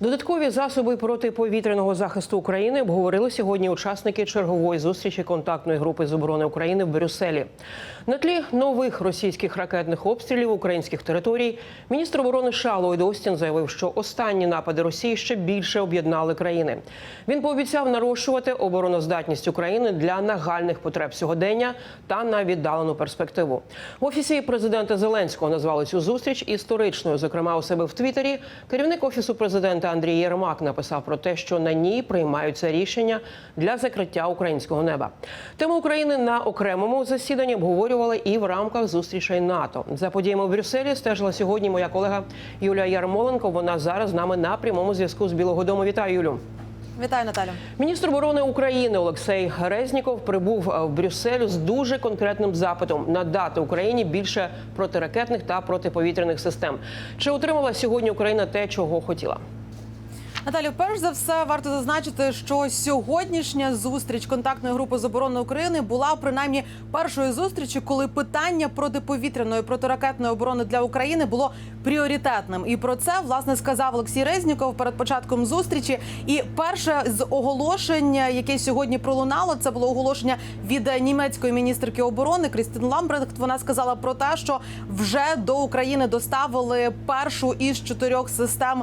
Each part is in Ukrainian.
Додаткові засоби протиповітряного захисту України обговорили сьогодні учасники чергової зустрічі контактної групи з оборони України в Брюсселі. На тлі нових російських ракетних обстрілів українських територій міністр оборони США Ллойд Остін заявив, що останні напади Росії ще більше об'єднали країни. Він пообіцяв нарощувати обороноздатність України для нагальних потреб сьогодення та на віддалену перспективу. В офісі президента Зеленського назвали цю зустріч історичною. Зокрема, у себе в Твіттері керівник офісу президента Андрій Єрмак написав про те, що на ній приймаються рішення для закриття українського неба. Тему України на окремому засіданні обговорювали і в рамках зустрічей НАТО. За подіями в Брюсселі стежила сьогодні моя колега Юлія Ярмоленко. Вона зараз з нами на прямому зв'язку з Білого Дому. Вітаю, Юлю. Вітаю, Наталю. Міністр оборони України Олексій Резніков прибув е, в Брюссель з дуже конкретним запитом надати Україні більше протиракетних та протиповітряних систем. Чи отримала сьогодні Україна те, чого хотіла? Наталю, перш за все, варто зазначити, що сьогоднішня зустріч контактної групи з оборони України була принаймні першою зустрічю, коли питання протиповітряної протиракетної оборони для України було пріоритетним. І про це власне сказав Олексій Резніков перед початком зустрічі. І перше з оголошень, яке сьогодні пролунало, це було оголошення від німецької міністерки оборони Крістін Ламбрехт. Вона сказала про те, що вже до України доставили першу із чотирьох систем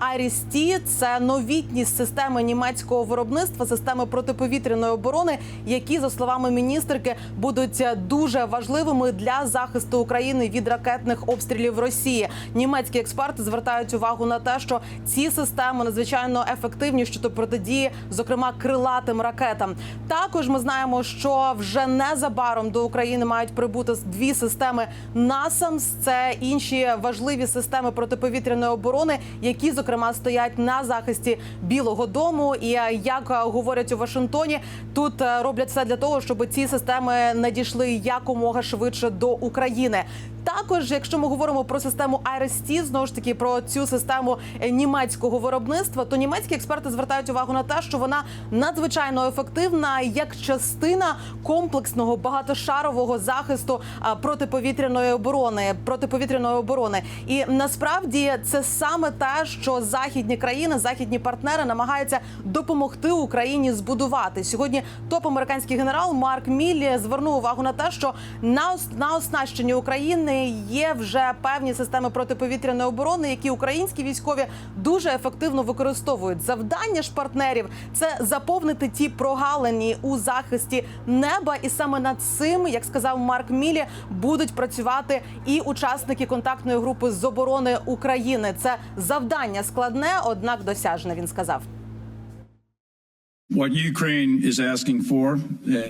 Айріс-Ті. Це новітні системи німецького виробництва, системи протиповітряної оборони, які за словами міністерки будуть дуже важливими для захисту України від ракетних обстрілів Росії. Німецькі експерти звертають увагу на те, що ці системи надзвичайно ефективні щодо протидії, зокрема крилатим ракетам. Також ми знаємо, що вже незабаром до України мають прибути дві системи НАСАМС. Це інші важливі системи протиповітряної оборони, які зокрема стоять на захисті Білого Дому. І е, як е, говорять у Вашингтоні, тут е, роблять все для того, щоб ці системи надійшли якомога швидше до України. Також, якщо ми говоримо про систему IRST, знову ж таки про цю систему е, німецького виробництва, то німецькі експерти звертають увагу на те, що вона надзвичайно ефективна як частина комплексного багатошарового захисту протиповітряної оборони, протиповітряної оборони. І насправді це саме те, що західні країни, західні партнери намагаються допомогти Україні збудувати. Сьогодні топ американський генерал Марк Міллі звернув увагу на те, що на оснащенні України є вже певні системи протиповітряної оборони, які українські військові дуже ефективно використовують. Завдання ж партнерів це заповнити ті прогалини у захисті неба, і саме над цим, як сказав Марк Мілі, будуть працювати і учасники контактної групи з оборони України. Це завдання складне, однак досяжне. Він сказав.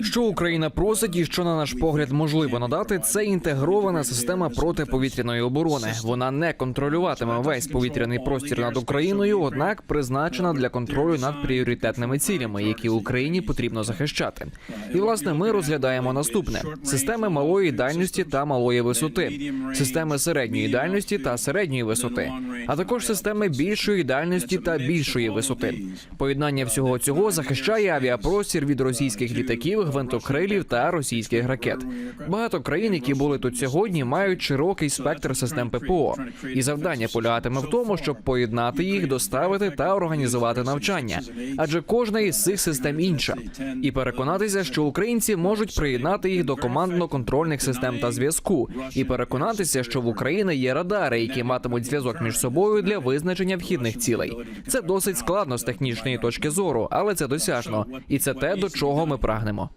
Що Україна просить, і що на наш погляд можливо надати, це інтегрована система протиповітряної оборони. Вона не контролюватиме весь повітряний простір над Україною, однак призначена для контролю над пріоритетними цілями, які Україні потрібно захищати. І власне ми розглядаємо наступне: системи малої дальності та малої висоти, системи середньої дальності та середньої висоти, а також системи більшої дальності та більшої висоти. Поєднання всього цього захищає авіапростір від російських літаків, гвинтокрилів та російських ракет. Багато країн, які були тут сьогодні, мають широкий спектр систем ППО. І завдання полягатиме в тому, щоб поєднати їх, доставити та організувати навчання. Адже кожна із цих систем інша, і переконатися, що українці можуть приєднати їх до командно-контрольних систем та зв'язку, і переконатися, що в Україні є радари, які матимуть зв'язок між собою для визначення вхідних цілей. Це досить складно з технічної точки зору, але це досяжно, і це те, до чого ми прагнемо.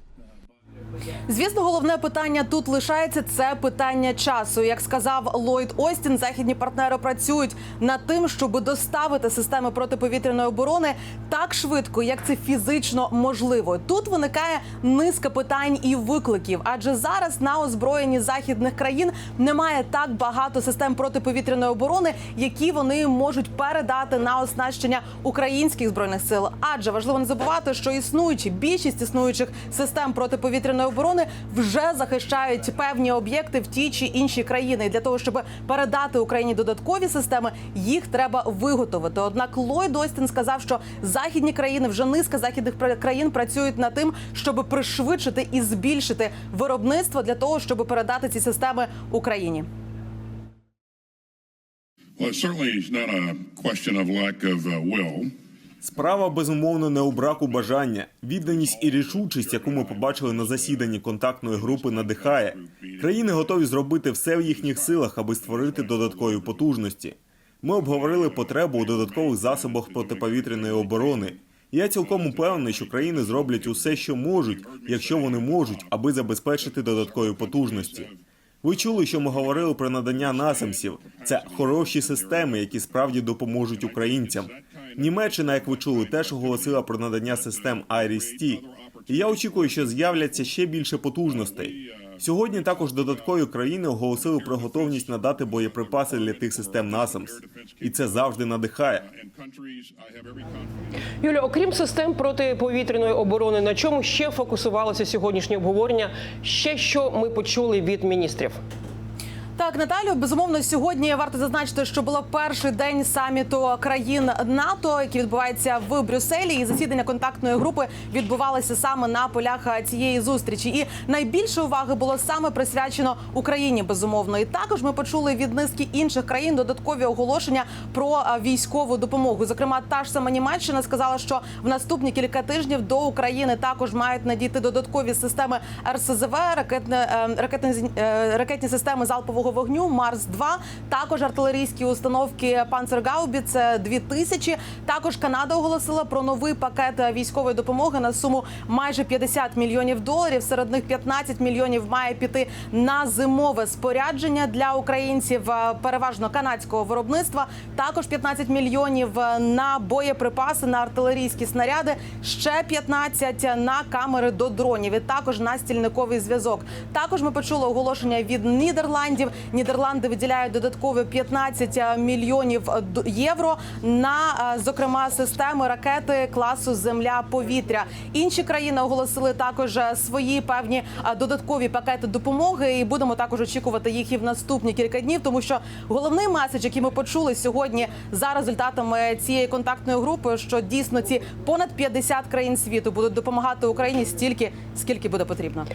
Звісно, головне питання тут лишається це питання часу. Як сказав Ллойд Остін, західні партнери працюють над тим, щоб доставити системи протиповітряної оборони так швидко, як це фізично можливо. Тут виникає низка питань і викликів, адже зараз на озброєнні західних країн немає так багато систем протиповітряної оборони, які вони можуть передати на оснащення українських збройних сил. Адже важливо не забувати, що існуючі більшість існуючих систем протиповітряної оборони вже захищають певні об'єкти в ті чи інші країни. І для того, щоб передати Україні додаткові системи, їх треба виготовити. Однак Ллойд Остін сказав, що західні країни вже низка західних країн працюють над тим, щоб пришвидшити і збільшити виробництво для того, щоб передати ці системи Україні. Well, it certainly not a question of lack of uh, will. Справа безумовно не у браку бажання. Відданість і рішучість, яку ми побачили на засіданні контактної групи, надихає. Країни готові зробити все в їхніх силах, аби створити додаткові потужності. Ми обговорили потребу у додаткових засобах протиповітряної оборони. Я цілком упевнений, що країни зроблять усе, що можуть, якщо вони можуть, аби забезпечити додаткові потужності. Ви чули, що ми говорили про надання насамсів. Це хороші системи, які справді допоможуть українцям. Німеччина, як ви чули, теж оголосила про надання систем IRIS-T. І я очікую, що з'являться ще більше потужностей. Сьогодні також додаткові країни оголосили про готовність надати боєприпаси для тих систем НАСАМС, І це завжди надихає. Юля, окрім систем протиповітряної оборони, на чому ще фокусувалося сьогоднішнє обговорення? Ще що ми почули від міністрів? Так, Наталю, безумовно, сьогодні варто зазначити, що було перший день саміту країн НАТО, який відбувається в Брюсселі. І засідання контактної групи відбувалося саме на полях цієї зустрічі. І найбільше уваги було саме присвячено Україні. Безумовно, і також ми почули від низки інших країн додаткові оголошення про військову допомогу. Зокрема, та ж сама Німеччина сказала, що в наступні кілька тижнів до України також мають надійти додаткові системи РСЗВ, ракетне е, ракетні, е, ракетні системи залпового вогню Марс 2 також артилерійські установки Панцергаубіц 2000. Також Канада оголосила про новий пакет військової допомоги на суму майже 50 мільйонів доларів. Серед них 15 мільйонів має піти на зимове спорядження для українців, е, переважно канадського виробництва. Також 15 мільйонів е, на боєприпаси, на артилерійські снаряди, ще 15 на камери до дронів. І також на стільниковий зв'язок. Також ми почули оголошення від Нідерландів. Нідерланди виділяють додаткові 15 мільйонів євро на е, зокрема системи ракети класу Земля-повітря. Інші країни оголосили також е, свої певні е, додаткові пакети допомоги, і будемо також очікувати їх і в наступні кілька днів, тому що головний меседж, який ми почули сьогодні за результатами цієї контактної групи, що дійсно ці понад 50 країн світу будуть допомагати Україні стільки, скільки буде потрібно.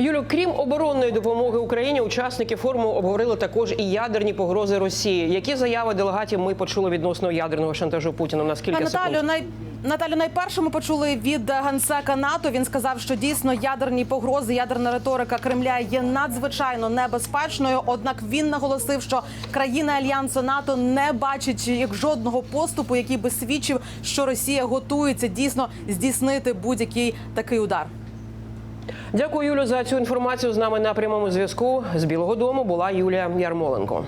Юлю, крім оборонної допомоги Україні, учасники форуму обговорили також і ядерні погрози Росії. Які заяви делегатів ми почули відносно ядерного шантажу Путіна? На скільки Наталю, най... Наталю, найперше ми почули від генсека НАТО. Він сказав, що дійсно ядерні погрози, ядерна риторика Кремля є надзвичайно небезпечною. Однак він наголосив, що країни альянсу НАТО не бачать як жодного поступу, який би свідчив, що Росія готується дійсно здійснити будь-який такий удар. Дякую, Юлю, за цю інформацію. З нами на прямому зв'язку з Білого Дому була Юлія Ярмоленко.